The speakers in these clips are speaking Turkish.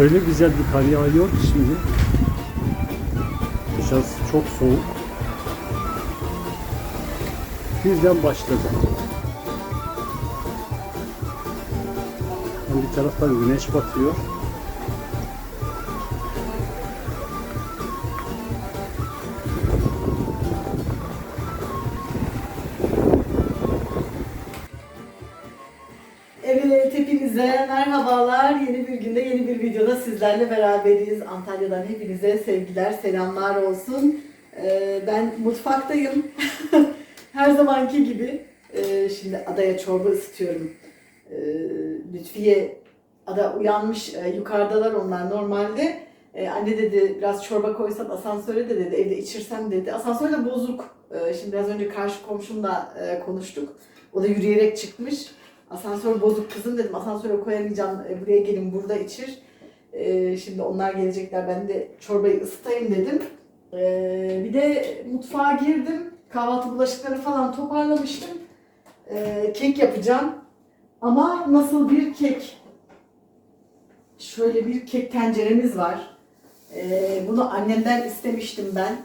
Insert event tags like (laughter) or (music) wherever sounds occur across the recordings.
Öyle güzel bir kar yağıyor ki şimdi. Dışarısı çok soğuk. Birden başladı. Bir taraftan güneş batıyor. Sizlerle beraberiz. Antalya'dan hepinize sevgiler, selamlar olsun. Ee, ben mutfaktayım. (laughs) Her zamanki gibi. Ee, şimdi adaya çorba ısıtıyorum. Ee, Lütfiye ada uyanmış. Ee, yukarıdalar onlar normalde. Ee, anne dedi biraz çorba koysan asansöre de dedi evde içirsem dedi. Asansör de bozuk. Ee, şimdi biraz önce karşı komşumla e, konuştuk. O da yürüyerek çıkmış. Asansör bozuk kızım dedim. Asansöre koyamayacağım. e, Buraya gelin burada içir. E, şimdi onlar gelecekler. Ben de çorbayı ısıtayım dedim. E, bir de mutfağa girdim. Kahvaltı bulaşıkları falan toparlamıştım. E, kek yapacağım. Ama nasıl bir kek? Şöyle bir kek tenceremiz var. Bunu annemden istemiştim ben.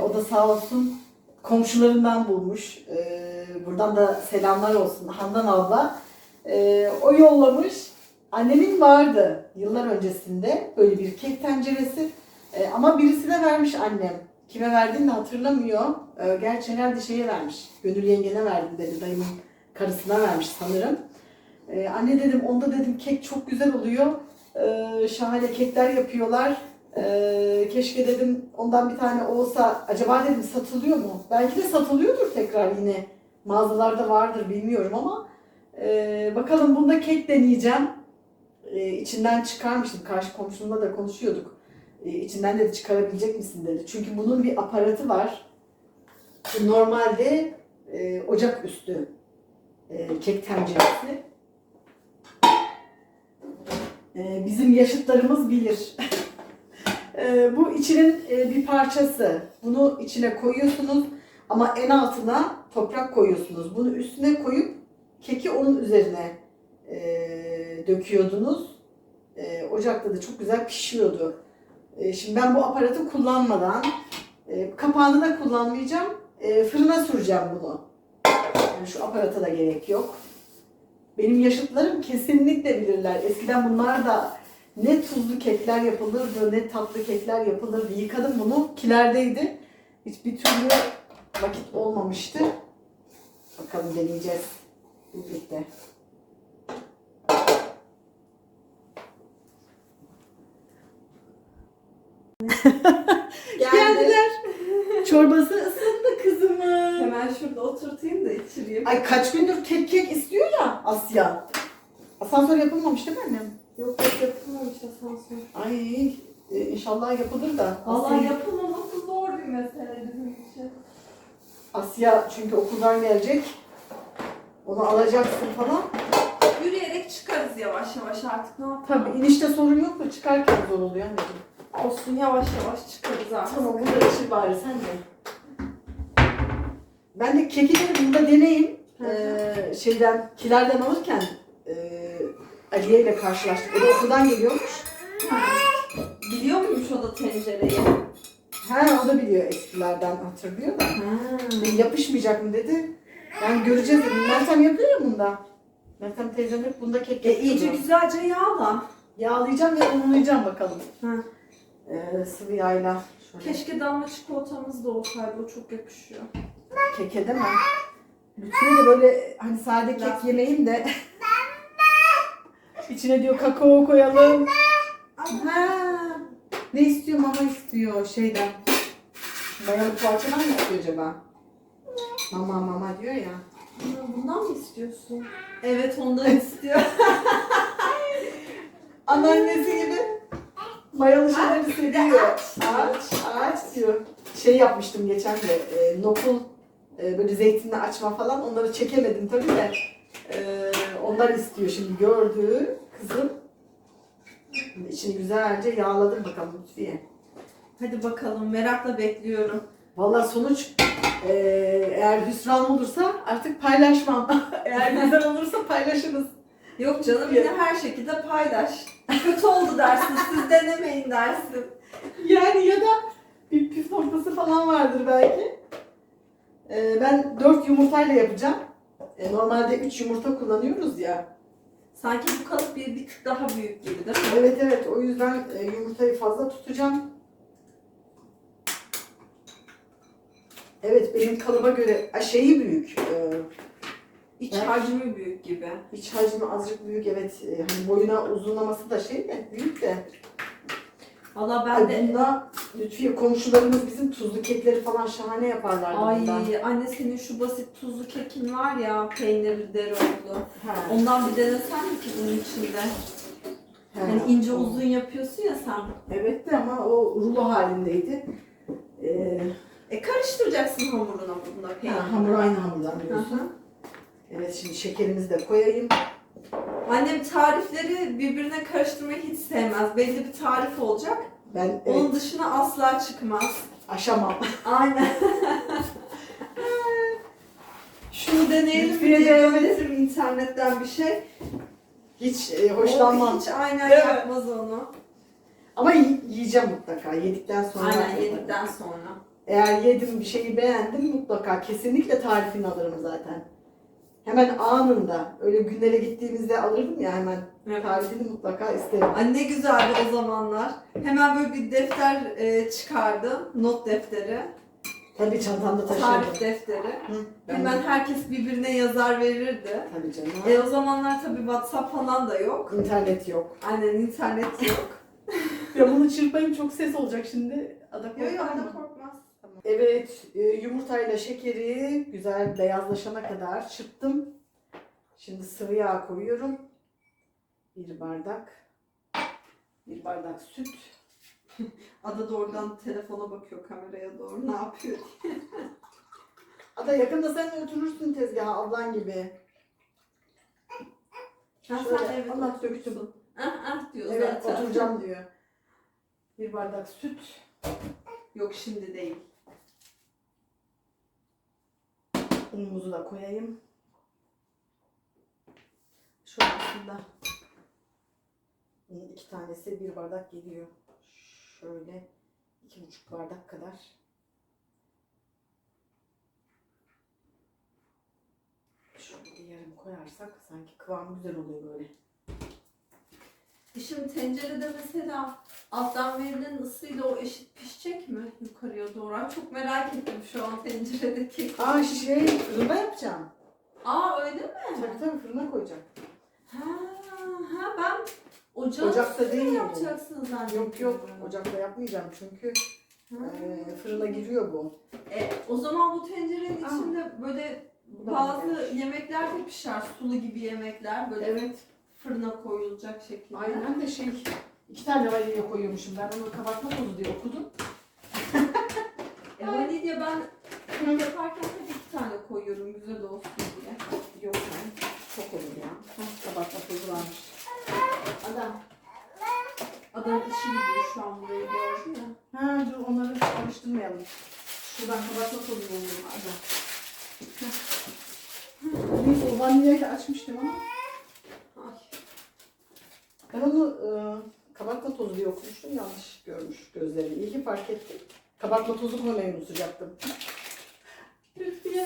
O da sağ olsun komşularından bulmuş. Ee, buradan da selamlar olsun Handan abla. Ee, o yollamış. Annemin vardı yıllar öncesinde böyle bir kek tenceresi. Ee, ama birisine vermiş annem. Kime verdiğini hatırlamıyor. Ee, gerçi herhalde şeye vermiş. Gönül yengene verdim dedi. Dayımın karısına vermiş sanırım. Ee, anne dedim onda dedim kek çok güzel oluyor. Ee, şahane kekler yapıyorlar. Ee, keşke dedim ondan bir tane olsa acaba dedim satılıyor mu? Belki de satılıyordur tekrar yine. Mağazalarda vardır bilmiyorum ama ee, bakalım bunda kek deneyeceğim. Ee, içinden çıkarmıştım. Karşı komşumla da konuşuyorduk. Ee, içinden dedi çıkarabilecek misin dedi. Çünkü bunun bir aparatı var. Normalde e, ocak üstü e, kek tenceresi. E, bizim yaşıtlarımız bilir. (laughs) E, bu içinin e, bir parçası. Bunu içine koyuyorsunuz ama en altına toprak koyuyorsunuz. Bunu üstüne koyup keki onun üzerine e, döküyordunuz. E, ocakta da çok güzel pişiyordu. E, şimdi ben bu aparatı kullanmadan, e, kapağını da kullanmayacağım. E, fırına süreceğim bunu. Yani şu aparata da gerek yok. Benim yaşıtlarım kesinlikle bilirler. Eskiden bunlar da ne tuzlu kekler yapılırdı, ne tatlı kekler yapılırdı. Yıkadım bunu, kilerdeydi. Hiçbir türlü vakit olmamıştı. Bakalım deneyeceğiz birlikte. (laughs) Geldiler. Çorbası ısındı kızımın. Hemen şurada oturtayım da içireyim. Ay kaç gündür kek kek istiyor ya Asya. Asansör yapılmamış değil mi annem? Yok yok yapılmamış asansör. Ay e, inşallah yapılır da. Vallahi Asya, yapılmaması zor bir mesele bizim için. Asya çünkü okuldan gelecek. Onu alacaksın falan. Yürüyerek çıkarız yavaş yavaş artık ne yapalım. Tabii inişte sorun yok da çıkarken zor oluyor anneciğim. Olsun yavaş yavaş çıkarız artık. Tamam bunu da içir bari sen de. Ben de keki de bunda deneyim. Ee, şeyden kilerden alırken e, Aliye ile karşılaştık. O da okuldan geliyormuş. Biliyor muymuş o da tencereyi? Ha o da biliyor eskilerden hatırlıyor da. E, yapışmayacak mı dedi. Yani göreceğiz dedim. Meltem yapıyor ya bunda. Meltem teyzem hep bunda kek E, yapıyor. iyice güzelce yağla. Yağlayacağım ve unlayacağım bakalım. Hı. Ee, sıvı yağla. Şöyle Keşke damla çikolatamız da olsaydı o çok yakışıyor. keke değil mi? Lütfiye de böyle hani sade kek Biraz- yemeyeyim de (laughs) içine diyor kakao koyalım. Ha, ne istiyor mama istiyor şeyden. Mayalı poğaçadan mı istiyor acaba? Mama mama diyor ya. Bundan mı istiyorsun? Evet ondan istiyor. (laughs) Anneannesi gibi mayalı şeyleri seviyor. Aç, aç diyor. Şey yapmıştım geçen de, e, nokul e, böyle zeytinli açma falan onları çekemedim tabii de. E, onlar istiyor şimdi gördü kızım. Şimdi içini güzelce yağladım bakalım Lütfiye. Hadi bakalım merakla bekliyorum. Vallahi sonuç e, eğer hüsran olursa artık paylaşmam. (laughs) eğer güzel olursa paylaşırız. Yok canım yine her şekilde paylaş. Kötü oldu dersin, siz (laughs) denemeyin dersin. Yani ya da bir püf noktası falan vardır belki. Ee, ben 4 yumurtayla yapacağım. Ee, normalde 3 yumurta kullanıyoruz ya. Sanki bu kalıp bir, bir tık daha büyük gibi değil mi? Evet evet o yüzden e, yumurtayı fazla tutacağım. Evet benim kalıba göre a, şeyi büyük. E, İç Evet. hacmi büyük gibi. iç hacmi azıcık büyük evet. E, hani boyuna uzunlaması da şey de büyük de. Valla ben Ay, de... bunda Lütfiye komşularımız bizim tuzlu kekleri falan şahane yaparlardı Ay bundan. anne senin şu basit tuzlu kekin var ya peynirli dereotlu. Ha. Ondan bir denesen mi ki bunun içinde? Ha. Hani ince uzun yapıyorsun ya sen. Evet de ama o rulo halindeydi. Ee, E karıştıracaksın hamuruna bunda peynir. ha, hamur aynı hamurdan Hı diyorsun. hı. Evet şimdi şekerimizi de koyayım. Annem tarifleri birbirine karıştırmayı hiç sevmez. Belli bir tarif olacak. Ben evet, Onun dışına asla çıkmaz. aşamam. Aynen. (laughs) Şunu deneyelim Lütfiye diye de- öğretirim internetten bir şey. Hiç e, hoşlanmam. O hiç aynen Evet. yapmaz onu. Ama yi- yiyeceğim mutlaka. Yedikten sonra. Aynen yedikten sonra. Eğer yedim bir şeyi beğendim mutlaka kesinlikle tarifini alırım zaten. Hemen anında öyle günlere gittiğimizde alırdım ya hemen Evet. tarifini mutlaka isterim. Ay ne güzeldi o zamanlar. Hemen böyle bir defter e, çıkardı. Not defteri. Tabii çantamda Tarif taşırdım. defteri. Hı, Hemen herkes birbirine yazar verirdi. Tabii canım. E o zamanlar tabii WhatsApp falan da yok. İnternet yok. Aynen internet yok. (laughs) Ya bunu çırpayım çok ses olacak şimdi. Ada Yok yok korkar mı? Evet, e, yumurtayla şekeri güzel beyazlaşana kadar çırptım. Şimdi sıvı yağ koyuyorum. Bir bardak. Bir bardak süt. (laughs) Ada da oradan telefona bakıyor kameraya doğru. Ne yapıyor? (laughs) Ada yakında sen oturursun tezgaha ablan gibi. Ha, Şöyle, sen evet Allah döktüm. Ah ah diyor Evet zaten. oturacağım diyor. Bir bardak süt. Yok şimdi değil. Unumuzu da koyayım. Şu aslında iki tanesi bir bardak geliyor. Şöyle iki buçuk bardak kadar. Şöyle yarım koyarsak sanki kıvamı güzel oluyor böyle. E Şimdi tencerede mesela alttan verilen ısıyla o eşit pişecek mi yukarıya doğru? Ay, Çok merak ettim şu an tenceredeki. Aa şey fırında yapacağım. Aa öyle mi? Tabii tabii fırına koyacağım. Ha, ha ben ocağın Ocakta üstüne değil mi? yapacaksınız zannettim. Yok yok ocakta yapmayacağım çünkü Ha. e, fırına giriyor bu. E, o zaman bu tencerenin Aa. içinde böyle Bu da bazı yemekler de pişer. Sulu gibi yemekler böyle Evet. Fırına koyulacak şekilde. Aynen de şey iki tane vanilya koyuyormuşum. Ben onu kabartma tozu diye okudum. (laughs) E, vanilya ben kek yaparken hep iki tane koyuyorum güzel olsun diye. Yok ben. Çok olur ya. Hah, Kabartma tozu varmış. Adam. Adam işi gidiyor şu an burayı gördün mü? Ha dur onları karıştırmayalım. Şuradan kabartma tozu bulalım. Adam. Neyse o vanilyayı da açmıştım ama. Ben onu e, kabartma tozu diye okumuştum. Yanlış görmüş gözlerim. İyi ki fark ettim. Kabartma tozu koymayı unutacaktım.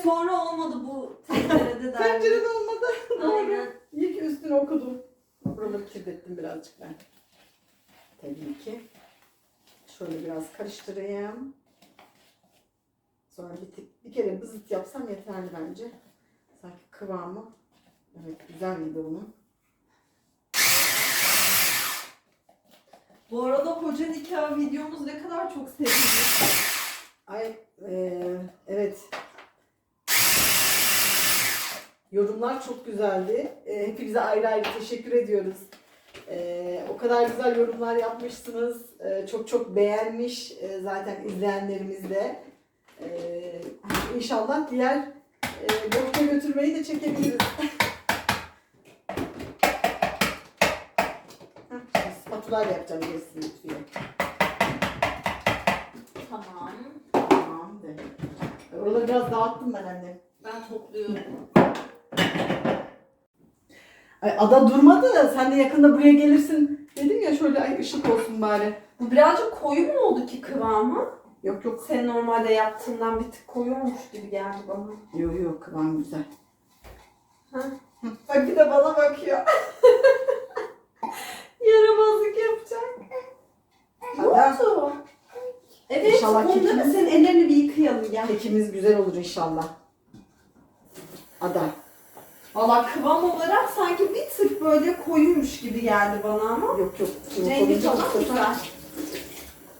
Sonra olmadı bu tencerede (laughs) derdi. Tencerede olmadı. Aynen. İyi ki üstüne okudum. Buraları kirlettim birazcık ben. Tabii ki. Şöyle biraz karıştırayım. Sonra bir, tık- bir kere bızıt yapsam yeterli bence. Sanki kıvamı. Evet güzel gibi onun. Bu arada hoca nikah videomuz ne kadar çok sevildi. Ay eee, evet. Yorumlar çok güzeldi. Eee, hepinize ayrı ayrı teşekkür ediyoruz. Eee, o kadar güzel yorumlar yapmışsınız. Eee, çok çok beğenmiş eee, zaten izleyenlerimiz de. Eee inşallah diğer gökte götürmeyi de çekebiliriz. (laughs) Heh, ile yapacağım gerisini lütfen. Tamam. Tamam de. Oraları biraz dağıttım ben anne. Ben topluyorum. Ay, ada durmadı da sen de yakında buraya gelirsin. Dedim ya şöyle ay ışık olsun bari. Bu birazcık koyu mu oldu ki kıvamı? Yok yok. Senin normalde yaptığından bir tık koyu olmuş gibi geldi bana. Yok yok kıvam güzel. Ha? Bak bir de bana bakıyor. (laughs) Yaramazlık yapacak. Ne oldu? Evet, İnşallah mi? kekimiz- Senin ellerini bir yıkayalım gel. Kekimiz güzel olur inşallah. Ada. Valla kıvam olarak sanki bir tık böyle koyuymuş gibi geldi bana ama. Yok yok. Rengi falan sefer güzel.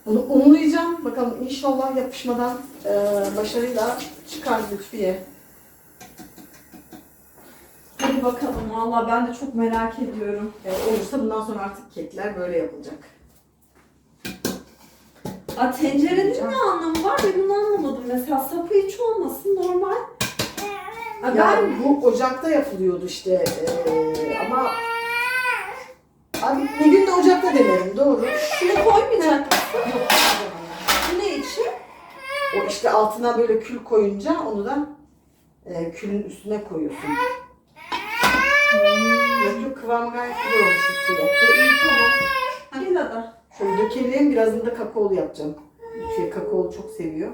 Bunu unlayacağım. Bakalım inşallah yapışmadan e, başarıyla çıkar Lütfiye. Hadi bakalım valla ben de çok merak ediyorum. E, olursa bundan sonra artık kekler böyle yapılacak. Aa, tencerenin ne anlamı var ben bunu anlamadım. Mesela sapı hiç olmasın normal. Aa, Ya ben bu ocakta yapılıyordu işte e, ama abi bir gün de ocakta denerim doğru. şunu koymayacak mısın? Yok, Bu ne için? o işte altına böyle kül koyunca onu da e, külün üstüne koyuyorsun. Yok yok kıvamı gayet güzel olmuş Lütfiye. E, iyi tamam. Gel ada. Şöyle dökelim birazını da kakaolu yapacağım. Lütfiye kakaolu çok seviyor.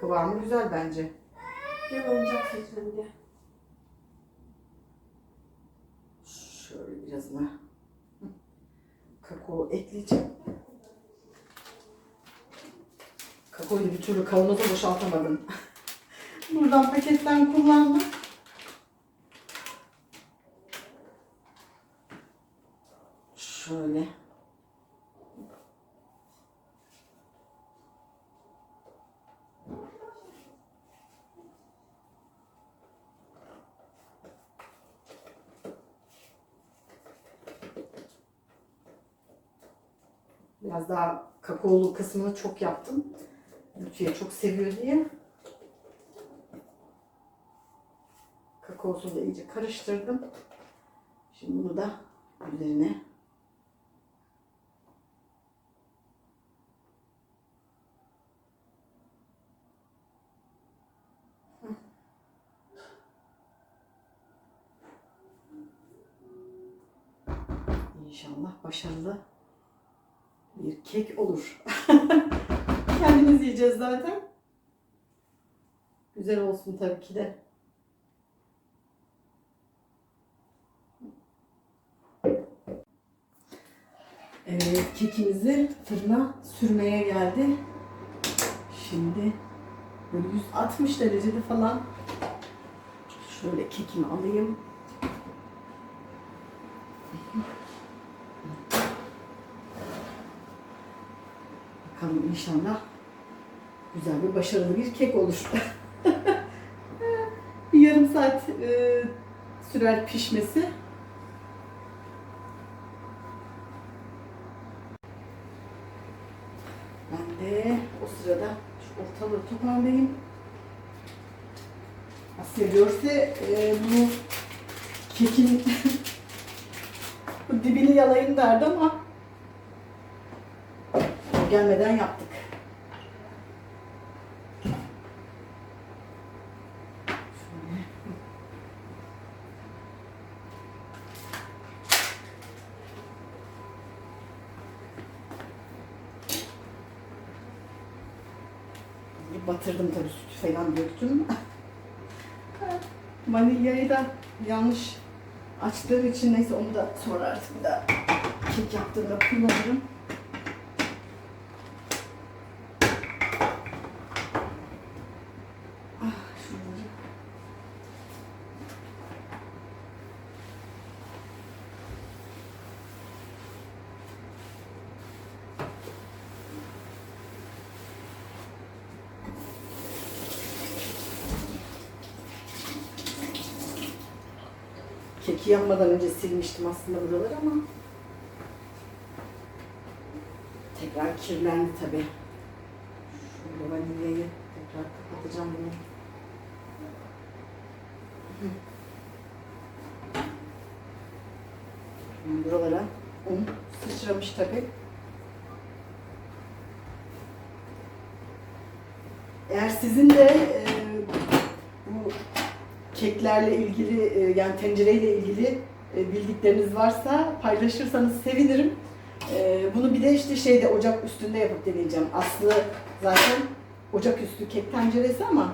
Kıvamı güzel bence. Gel oyuncak seçelim gel. Şöyle birazına hı, kakao ekleyeceğim. Kakaoyu bir türlü kavanoza boşaltamadım. Buradan paketten kullandım. Şöyle. Biraz daha kakaolu kısmını çok yaptım. Lütfiye çok seviyor diye. Kakaosunu da iyice karıştırdım. Şimdi bunu da üzerine İnşallah başarılı bir kek olur. (laughs) Kendimiz yiyeceğiz zaten. Güzel olsun tabii ki de. Evet, kekimizi fırına sürmeye geldi. Şimdi böyle 160 derecede falan şöyle kekimi alayım. Bakalım inşallah güzel bir başarılı bir kek olur. (laughs) bir yarım saat e, sürer pişmesi. Ben de o sırada şu ortalığı toparlayayım. Asya görse e, bu kekin (laughs) dibini yalayın derdi ama gelmeden yaptık. Batırdım tabii sütü falan döktüm. (laughs) Vanilyayı da yanlış açtığım için neyse onu da sonra artık daha kek yaptığımda kullanırım. Ah, şunları. Keki yapmadan önce silmiştim aslında buraları ama tekrar kirlendi tabii. Şöyle vanilyayı tekrar kapatacağım bunu. Şimdi Buralara un sıçramış tabii. Eğer sizin de e, bu keklerle ilgili yani tencereyle ilgili e, bildikleriniz varsa paylaşırsanız sevinirim. E, bunu bir de işte şeyde ocak üstünde yapıp deneyeceğim. Aslı zaten ocak üstü kek tenceresi ama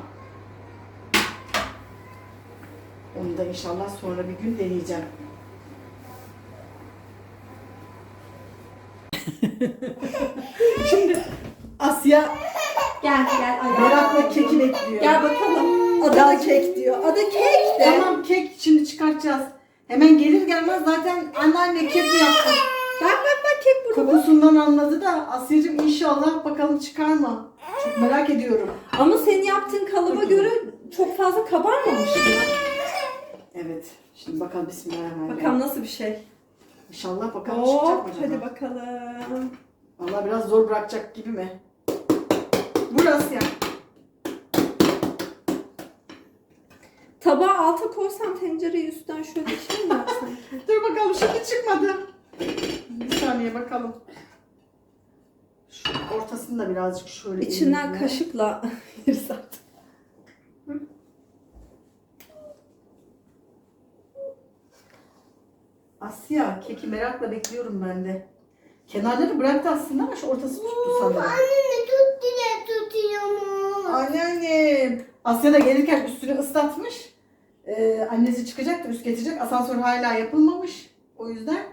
onu da inşallah sonra bir gün deneyeceğim. (laughs) Şimdi Asya Gel gel merakla keki bekliyor. Gel bakalım. Ada da kek diyor. Ada kek de. Tamam kek şimdi çıkartacağız. Hemen gelir gelmez zaten anneanne kek mi yaptın? Bak bak bak kek burada. Kokusundan anladı da Asya'cığım inşallah bakalım çıkar mı? Çok merak ediyorum. Ama senin yaptığın kalıba göre çok fazla kabarmamış ya. Evet. Şimdi bakalım bismillahirrahmanirrahim. Bakalım nasıl bir şey. İnşallah bakalım çıkacak mı acaba? hadi bakalım. Vallahi biraz zor bırakacak gibi mi? Burası ya. Tabağı alta koysan tencereyi üstten şöyle şey mi yapsan ki? (laughs) Dur bakalım şimdi çıkmadı. Bir saniye bakalım. Şu ortasını da birazcık şöyle İçinden elimle- kaşıkla (laughs) yırsak. Asya keki merakla bekliyorum ben de. Kenarları bıraktı aslında ama şu ortası tuttu sanırım. Anne tut diye tutuyorum. Anneannem. Asya da gelirken üstünü ıslatmış. Ee, annesi çıkacak da üst getirecek. Asansör hala yapılmamış. O yüzden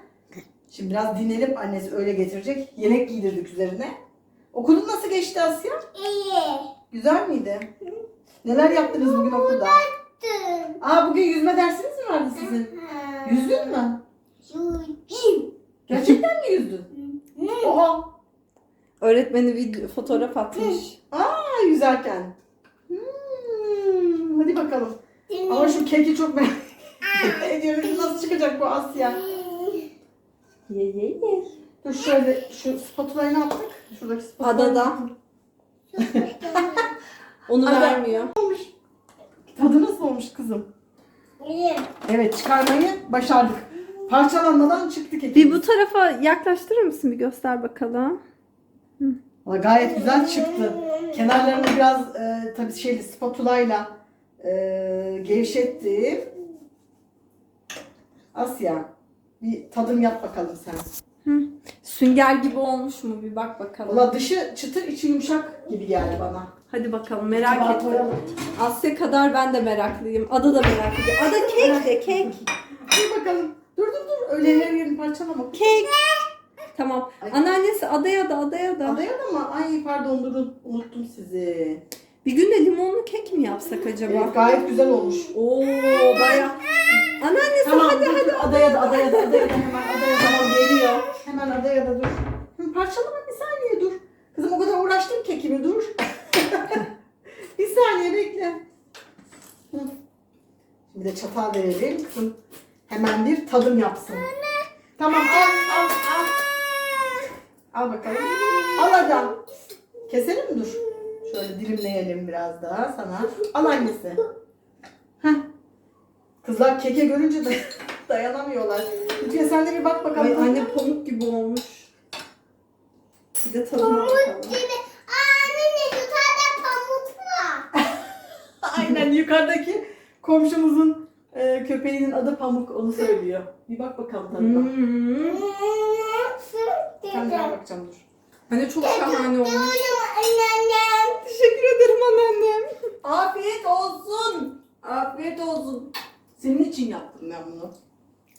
şimdi biraz dinlenip annesi öyle getirecek. Yelek giydirdik üzerine. Okulun nasıl geçti Asya? İyi. Güzel miydi? Neler yaptınız bugün okulda? Tüm. Aa bugün yüzme dersiniz mi vardı sizin? Yüzdün mü? Yüzüm. Gerçekten mi yüzdün? Oha. Öğretmeni video fotoğraf atmış. Aa yüzerken. Hmm, hadi bakalım. Ama şu keki çok merak (laughs) ediyorum. Nasıl çıkacak bu Asya? Ye ye ye. Dur şöyle şu spatulayı ne yaptık? Şuradaki spatulayı. Adada. (laughs) Onu Ada. vermiyor. Tadı nasıl olmuş kızım? İyi. Evet çıkarmayı başardık. Parçalanmadan çıktı keki. Bir bu tarafa yaklaştırır mısın bir göster bakalım. Valla gayet güzel çıktı. Kenarlarını biraz e, tabii şeyli spatulayla e, gevşettim. Asya bir tadım yap bakalım sen. Sünger gibi olmuş mu bir bak bakalım. Valla dışı çıtır içi yumuşak gibi geldi bana. Hadi bakalım merak Tabağa ettim. koyalım. Asya kadar ben de meraklıyım. Ada da merak ediyor. Ada kek de kek. Dur bakalım. Dur dur dur. Öyle her yerini parçalama. Kek. Tamam. Ay. Anneannesi adaya da adaya da. Adaya da mı? Ay pardon durun. Unuttum sizi. Bir gün de limonlu kek mi yapsak acaba? Evet gayet güzel olmuş. Oo baya. Anneannesi Tamam hadi dur, hadi. Adaya da adaya da adaya da hemen adaya tamam geliyor. Hemen adaya da dur. Hı, Parçalama bir saniye dur. Kızım o kadar uğraştım kekimi dur. (laughs) bir saniye bekle. Hı. Şimdi de çatal verelim. Kızım hemen bir tadım yapsın. Tamam al al al. Al bakalım. Al adam. Keselim mi dur? Şöyle dilimleyelim biraz daha sana. Al annesi. Heh. Kızlar keke görünce de (laughs) dayanamıyorlar. Lütfen sen de bir bak bakalım. Ay anne pamuk gibi olmuş. Bir de tadına bakalım. Gibi. Anne tutarda pamuk var. (laughs) Aynen yukarıdaki komşumuzun e, köpeğinin adı Pamuk onu söylüyor. Bir bak bakalım tadına. Hmm. Sen de ben bakacağım dur. Anne çok şahane olmuş. Anneannem. Teşekkür ederim anneannem. Afiyet olsun. Afiyet olsun. Senin için yaptım ben bunu.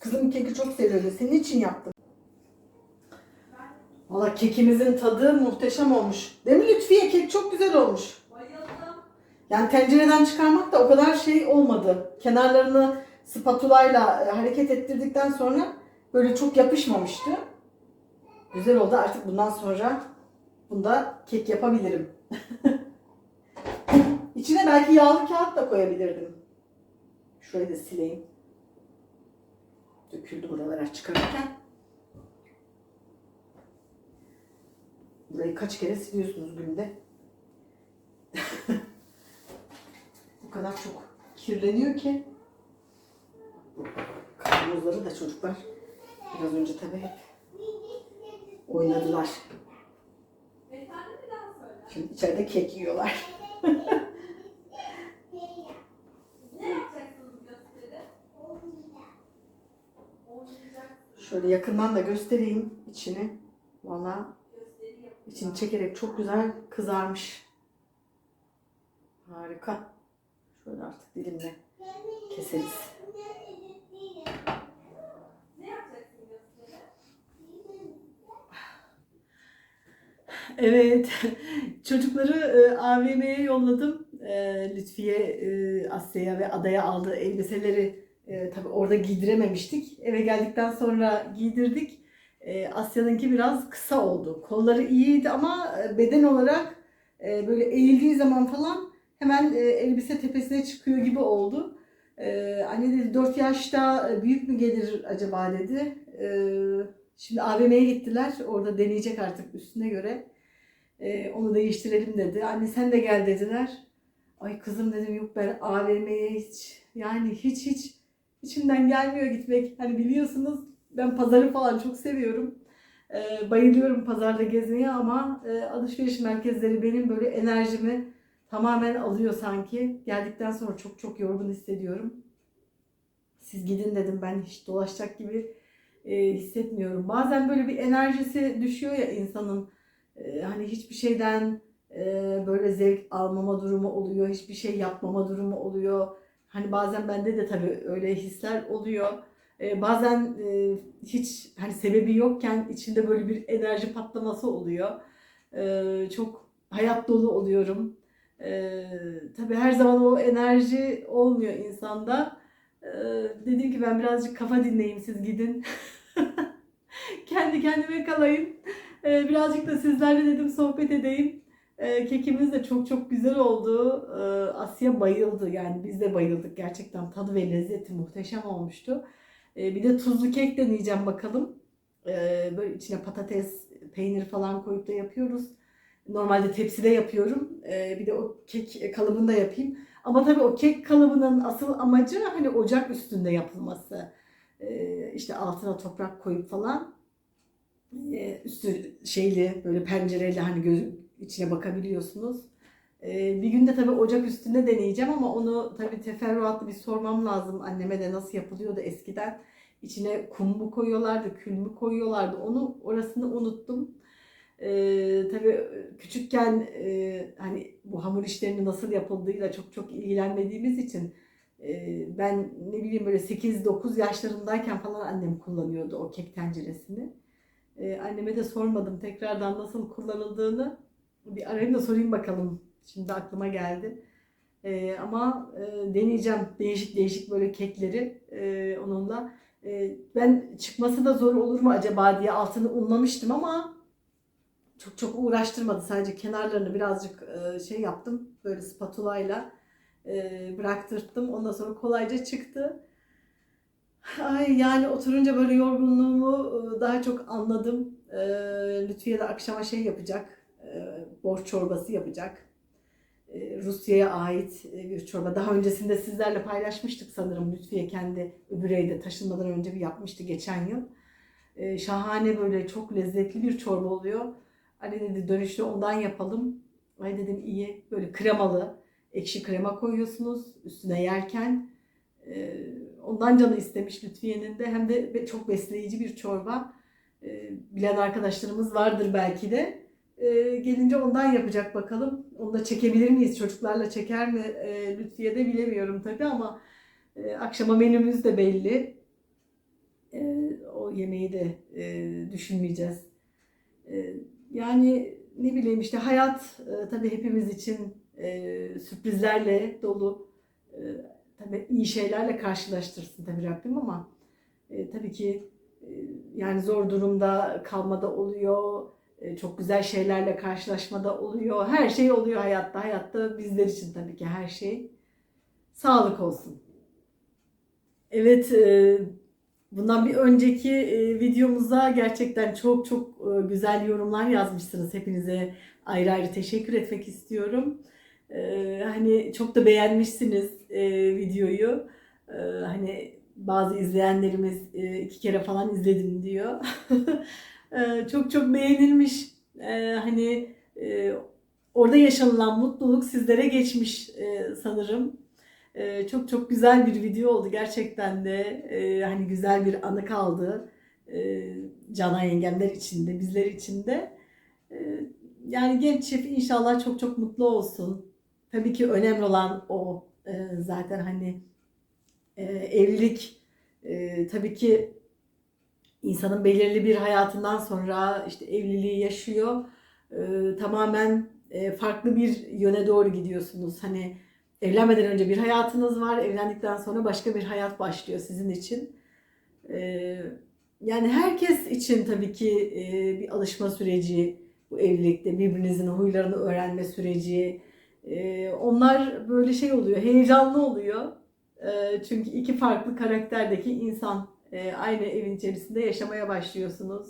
Kızım keki çok seviyordu. Senin için yaptım. Valla kekimizin tadı muhteşem olmuş. Değil mi Lütfiye? Kek çok güzel olmuş. Yani tencereden çıkarmak da o kadar şey olmadı. Kenarlarını spatulayla e, hareket ettirdikten sonra böyle çok yapışmamıştı. Güzel oldu. Artık bundan sonra bunda kek yapabilirim. (laughs) İçine belki yağlı kağıt da koyabilirdim. Şurayı da sileyim. Döküldü buralara çıkarırken. Burayı kaç kere siliyorsunuz günde? (laughs) Bu kadar çok kirleniyor ki. Kavanozları da çocuklar biraz önce tabii oynadılar. Şimdi içeride kek yiyorlar. Şöyle yakından da göstereyim içini. Valla içini çekerek çok güzel kızarmış. Harika. Şöyle artık dilimle keseriz. Ne yapacaksın gösteri? (laughs) Evet, çocukları e, AVM'ye yolladım. E, Lütfiye, e, Asya'ya ve Ada'ya aldığı elbiseleri e, tabii orada giydirememiştik. Eve geldikten sonra giydirdik. E, Asya'nınki biraz kısa oldu. Kolları iyiydi ama e, beden olarak e, böyle eğildiği zaman falan hemen e, elbise tepesine çıkıyor gibi oldu. E, anne dedi 4 yaşta e, büyük mü gelir acaba dedi. E, şimdi AVM'ye gittiler. Orada deneyecek artık üstüne göre. E, onu değiştirelim dedi. Anne sen de gel dediler. Ay kızım dedim yok ben AVM'ye hiç yani hiç hiç içimden gelmiyor gitmek. Hani biliyorsunuz ben pazarı falan çok seviyorum. E, bayılıyorum pazarda gezmeye ama e, alışveriş merkezleri benim böyle enerjimi tamamen alıyor sanki. Geldikten sonra çok çok yorgun hissediyorum. Siz gidin dedim ben hiç dolaşacak gibi e, hissetmiyorum. Bazen böyle bir enerjisi düşüyor ya insanın. E, hani hiçbir şeyden e, böyle zevk almama durumu oluyor. Hiçbir şey yapmama durumu oluyor. Hani bazen bende de tabii öyle hisler oluyor. E, bazen e, hiç hani sebebi yokken içinde böyle bir enerji patlaması oluyor. E, çok hayat dolu oluyorum. Tabii her zaman o enerji olmuyor insanda. Dedim ki ben birazcık kafa dinleyeyim siz gidin. (laughs) Kendi kendime kalayım. E, birazcık da sizlerle dedim sohbet edeyim. E, kekimiz de çok çok güzel oldu. E, Asya bayıldı yani biz de bayıldık. Gerçekten tadı ve lezzeti muhteşem olmuştu. Bir de tuzlu kek deneyeceğim bakalım. Böyle içine patates, peynir falan koyup da yapıyoruz. Normalde tepside yapıyorum. Bir de o kek kalıbında yapayım. Ama tabii o kek kalıbının asıl amacı hani ocak üstünde yapılması. E, işte altına toprak koyup falan. E, üstü şeyli böyle pencereyle hani göz içine bakabiliyorsunuz. E, bir günde tabii ocak üstünde deneyeceğim ama onu tabii teferruatlı bir sormam lazım anneme de nasıl yapılıyordu eskiden. İçine kum mu koyuyorlardı, kül mü koyuyorlardı onu orasını unuttum. Ee, tabii küçükken e, hani bu hamur işlerinin nasıl yapıldığıyla çok çok ilgilenmediğimiz için e, ben ne bileyim böyle 8-9 yaşlarındayken falan annem kullanıyordu o kek tenceresini. E, anneme de sormadım tekrardan nasıl kullanıldığını. Bir arayayım da sorayım bakalım. Şimdi aklıma geldi. E, ama e, deneyeceğim değişik değişik böyle kekleri e, onunla. E, ben çıkması da zor olur mu acaba diye altını unlamıştım ama çok çok uğraştırmadı. Sadece kenarlarını birazcık e, şey yaptım. Böyle spatulayla e, bıraktırttım. Ondan sonra kolayca çıktı. Ay yani oturunca böyle yorgunluğumu daha çok anladım. Lütfiye de akşama şey yapacak. Borç çorbası yapacak. Rusya'ya ait bir çorba. Daha öncesinde sizlerle paylaşmıştık sanırım. Lütfiye kendi Öbürey'de taşınmadan önce bir yapmıştı geçen yıl. Şahane böyle çok lezzetli bir çorba oluyor. Anne dedi dönüşte ondan yapalım. Ay dedim iyi. Böyle kremalı. Ekşi krema koyuyorsunuz üstüne yerken. Ondan canı istemiş Lütfiye'nin de. Hem de çok besleyici bir çorba. E, bilen arkadaşlarımız vardır belki de. E, gelince ondan yapacak bakalım. Onu da çekebilir miyiz? Çocuklarla çeker mi? E, Lütfiye de bilemiyorum tabii ama e, akşama menümüz de belli. E, o yemeği de e, düşünmeyeceğiz. E, yani ne bileyim işte hayat e, tabii hepimiz için e, sürprizlerle dolu. E, tabii iyi şeylerle karşılaştırsın tabii Rabbim ama e, tabii ki e, yani zor durumda kalmada oluyor. e, çok güzel şeylerle karşılaşmada oluyor. Her şey oluyor hayatta. Hayatta bizler için tabii ki her şey. Sağlık olsun. Evet, e, bundan bir önceki e, videomuza gerçekten çok çok e, güzel yorumlar yazmışsınız. Hepinize ayrı ayrı teşekkür etmek istiyorum. E, Hani çok da beğenmişsiniz e, videoyu. E, Hani bazı izleyenlerimiz e, iki kere falan izledim diyor. (laughs) E, Çok çok beğenilmiş. E, Hani e, orada yaşanılan mutluluk sizlere geçmiş e, sanırım. Ee, çok çok güzel bir video oldu gerçekten de. Ee, hani güzel bir anı kaldı. Ee, Cana yengemler için de bizler için de. Ee, yani genç çift inşallah çok çok mutlu olsun. Tabii ki önemli olan o. Ee, zaten hani e, evlilik e, tabii ki insanın belirli bir hayatından sonra işte evliliği yaşıyor. Ee, tamamen e, farklı bir yöne doğru gidiyorsunuz. Hani evlenmeden önce bir hayatınız var, evlendikten sonra başka bir hayat başlıyor sizin için. Ee, yani herkes için tabii ki e, bir alışma süreci, bu evlilikte birbirinizin huylarını öğrenme süreci. Ee, onlar böyle şey oluyor, heyecanlı oluyor. Ee, çünkü iki farklı karakterdeki insan e, aynı evin içerisinde yaşamaya başlıyorsunuz.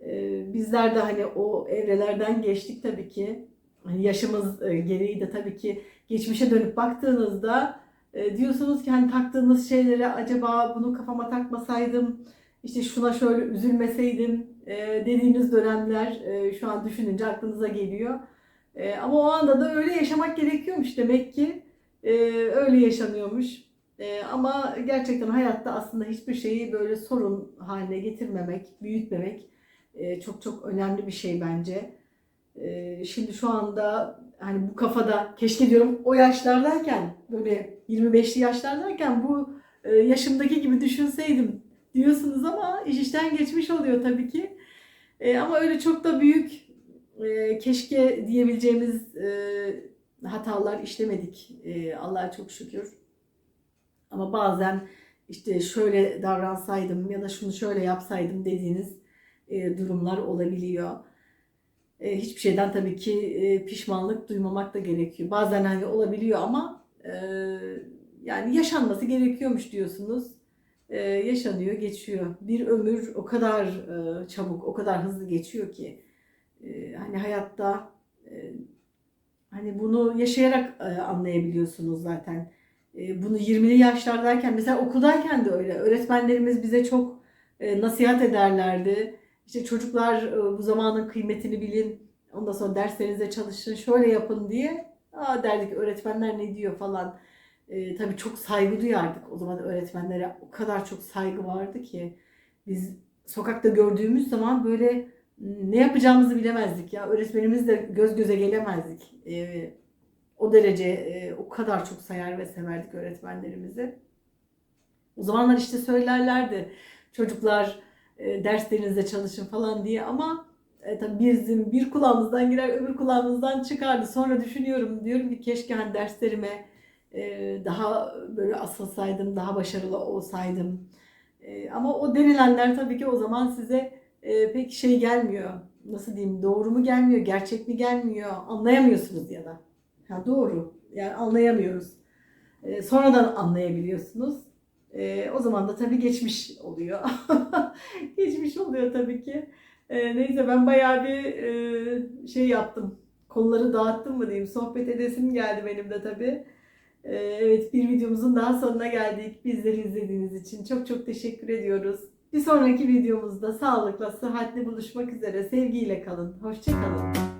Ee, bizler de hani o evrelerden geçtik tabii ki. Hani yaşımız e, gereği de tabii ki geçmişe dönüp baktığınızda e, diyorsunuz ki hani taktığınız şeylere acaba bunu kafama takmasaydım, işte şuna şöyle üzülmeseydim dediğiniz dönemler şu an düşününce aklınıza geliyor. E, ama o anda da öyle yaşamak gerekiyormuş demek ki. E, öyle yaşanıyormuş. E, ama gerçekten hayatta aslında hiçbir şeyi böyle sorun haline getirmemek, büyütmemek e, çok çok önemli bir şey bence. E, şimdi şu anda hani bu kafada keşke diyorum o yaşlardayken böyle 25'li yaşlardayken bu e, yaşımdaki gibi düşünseydim diyorsunuz ama iş işten geçmiş oluyor tabii ki. E, ama öyle çok da büyük e, keşke diyebileceğimiz e, hatalar işlemedik. E, Allah'a çok şükür. Ama bazen işte şöyle davransaydım ya da şunu şöyle yapsaydım dediğiniz e, durumlar olabiliyor. E, hiçbir şeyden tabii ki e, pişmanlık duymamak da gerekiyor. Bazen hani olabiliyor ama e, yani yaşanması gerekiyormuş diyorsunuz. E, yaşanıyor, geçiyor. Bir ömür o kadar e, çabuk, o kadar hızlı geçiyor ki e, hani hayatta e, hani bunu yaşayarak e, anlayabiliyorsunuz zaten. E, bunu 20'li yaşlardayken mesela okuldayken de öyle. Öğretmenlerimiz bize çok e, nasihat ederlerdi. İşte çocuklar bu zamanın kıymetini bilin. Ondan sonra derslerinize çalışın, şöyle yapın diye. Aa derdik öğretmenler ne diyor falan. E, tabii çok saygı duyardık. O zaman öğretmenlere o kadar çok saygı vardı ki. Biz sokakta gördüğümüz zaman böyle ne yapacağımızı bilemezdik ya. Öğretmenimizle göz göze gelemezdik. E, o derece e, o kadar çok sayar ve severdik öğretmenlerimizi. O zamanlar işte söylerlerdi çocuklar e, derslerinizde çalışın falan diye ama e, tabii bizim bir kulağımızdan girer öbür kulağımızdan çıkardı. Sonra düşünüyorum diyorum ki keşke hani derslerime e, daha böyle asılsaydım, daha başarılı olsaydım. E, ama o denilenler tabii ki o zaman size e, pek şey gelmiyor. Nasıl diyeyim doğru mu gelmiyor, gerçek mi gelmiyor anlayamıyorsunuz ya da. Ha, doğru yani anlayamıyoruz. E, sonradan anlayabiliyorsunuz. E, o zaman da tabii geçmiş oluyor. (laughs) geçmiş oluyor tabii ki. E, neyse ben bayağı bir e, şey yaptım. Konuları dağıttım mı diyeyim. Sohbet edesim geldi benim de tabii. E, evet bir videomuzun daha sonuna geldik. Bizleri izlediğiniz için çok çok teşekkür ediyoruz. Bir sonraki videomuzda sağlıkla, sıhhatle buluşmak üzere. Sevgiyle kalın. Hoşçakalın.